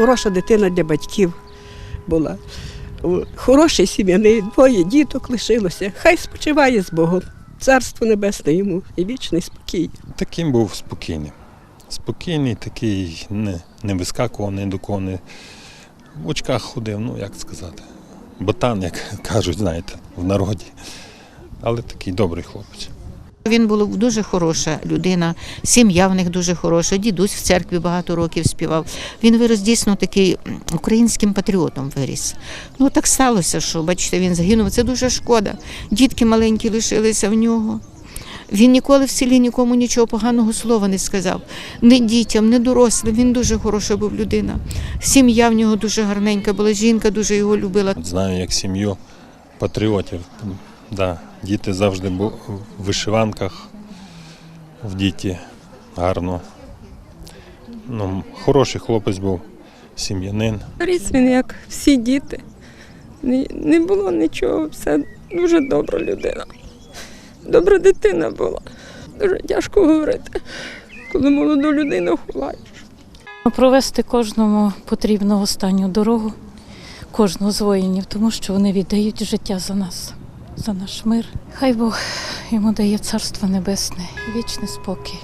хороша дитина для батьків була. Хороший сім'яний, двоє діток лишилося. Хай спочиває з Богом. Царство небесне йому і вічний спокій. Таким був спокійним. Спокійний, такий, не, не вискакував ні до кого. Не... В очках ходив, ну як сказати. Ботан, як кажуть, знаєте, в народі. Але такий добрий хлопець. Він був дуже хороша людина, сім'я в них дуже хороша, дідусь в церкві багато років співав. Він вирос дійсно такий українським патріотом виріс. Ну так сталося, що бачите, він загинув. Це дуже шкода. Дітки маленькі лишилися в нього. Він ніколи в селі нікому нічого поганого слова не сказав. Ні дітям, ні дорослим. Він дуже хороша був людина. Сім'я в нього дуже гарненька була, жінка дуже його любила. Знаю, як сім'ю патріотів. Да, діти завжди в вишиванках, в діті гарно. Ну, хороший хлопець був, сім'янин. Ріс він як всі діти. Не, не було нічого, все дуже добра людина. Добра дитина була. Дуже тяжко говорити, коли молоду людину ховаєш. Провести кожному потрібно останню дорогу, кожного з воїнів, тому що вони віддають життя за нас, за наш мир. Хай Бог йому дає царство небесне, вічний спокій.